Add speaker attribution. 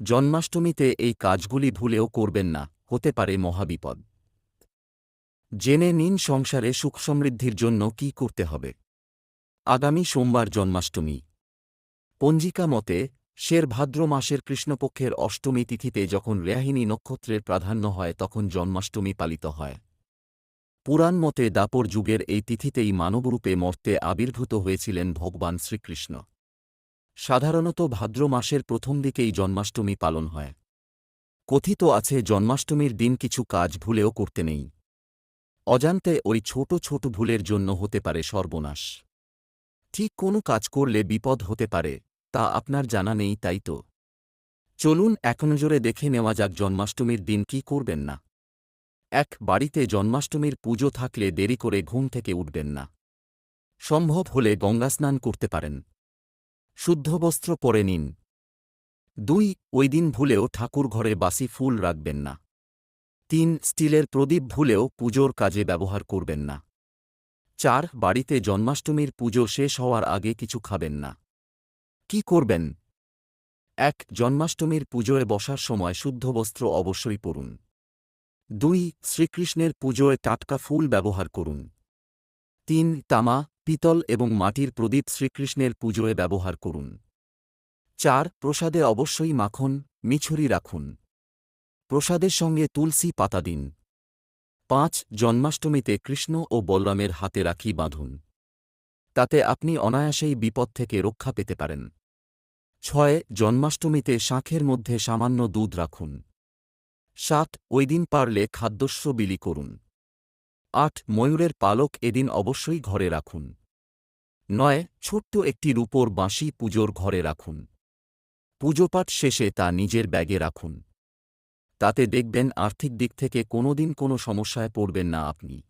Speaker 1: জন্মাষ্টমীতে এই কাজগুলি ভুলেও করবেন না, হতে পারে মহাবিপদ। জেনে নিন সংসারে সুখ সমৃদ্ধির জন্য কি করতে হবে। আগামী সোমবার জন্মাষ্টমী। পঞ্জিকা মতে, শের ভাদ্র মাসের কৃষ্ণপক্ষের অষ্টমী তিথিতে যখন রেয়াহিনী নক্ষত্রের প্রাধান্য হয় তখন জন্মাষ্টমী পালিত হয়। পুরাণ মতে, দাপর যুগের এই তিথিতেই মানবরূপে মর্তে আবির্ভূত হয়েছিলেন ভগবান শ্রীকৃষ্ণ। সাধারণত ভাদ্র মাসের প্রথম দিকেই জন্মাষ্টমী পালন হয়। কথিত আছে জন্মাষ্টমীর দিন কিছু কাজ ভুলেও করতে নেই। অজান্তে ওই ছোট ছোট ভুলের জন্য হতে পারে সর্বনাশ। ঠিক কোনো কাজ করলে বিপদ হতে পারে, তা আপনার জানা নেই, তাই তো? চলুন এক নজরে দেখে নেওয়া যাক জন্মাষ্টমীর দিন কি করবেন না। এক, বাড়িতে জন্মাষ্টমীর পুজো থাকলে দেরি করে ঘুম থেকে উঠবেন না। সম্ভব হলে গঙ্গাস্নান করতে পারেন। শুদ্ধ বস্ত্র পরে নিন। দুই, ওই দিন ভুলেও ঠাকুর ঘরে বাসি ফুল রাখবেন না। তিন, স্টিলের প্রদীপ ভুলেও পুজোর কাজে ব্যবহার করবেন না। চার, বাড়িতে জন্মাষ্টমীর পুজো শেষ হওয়ার আগে কিছু খাবেন না। কি করবেন? এক, জন্মাষ্টমীর পুজোয় বসার সময় শুদ্ধ বস্ত্র অবশ্যই পরুন। দুই, শ্রীকৃষ্ণের পুজোয় টাটকা ফুল ব্যবহার করুন। তিন, তামা পিতল এবং মাটির প্রদীপ শ্রীকৃষ্ণের পুজোয় ব্যবহার করুন। চার, প্রসাদে অবশ্যই মাখন, মিছরি রাখুন। প্রসাদের সঙ্গে তুলসী পাতা দিন। পাঁচ, জন্মাষ্টমীতে কৃষ্ণ ও বলরামের হাতে রাখি বাঁধুন। তাতে আপনি অনায়াসেই বিপদ থেকে রক্ষা পেতে পারেন। ছয়, জন্মাষ্টমীতে শাঁখের মধ্যে সামান্য দুধ রাখুন। সাত, ওই দিন পারলে খাদ্যস্য বিলি করুন। আট ময়ূরের পালক এদিন অবশ্যই ঘরে রাখুন। নয়, ছোট্ট একটি রূপোর বাঁশি পুজোর ঘরে রাখুন। পুজোপাঠ শেষে তা নিজের ব্যাগে রাখুন। তাতে দেখবেন আর্থিক দিক থেকে কোনোদিন কোনো সমস্যায় পড়বেন না আপনি।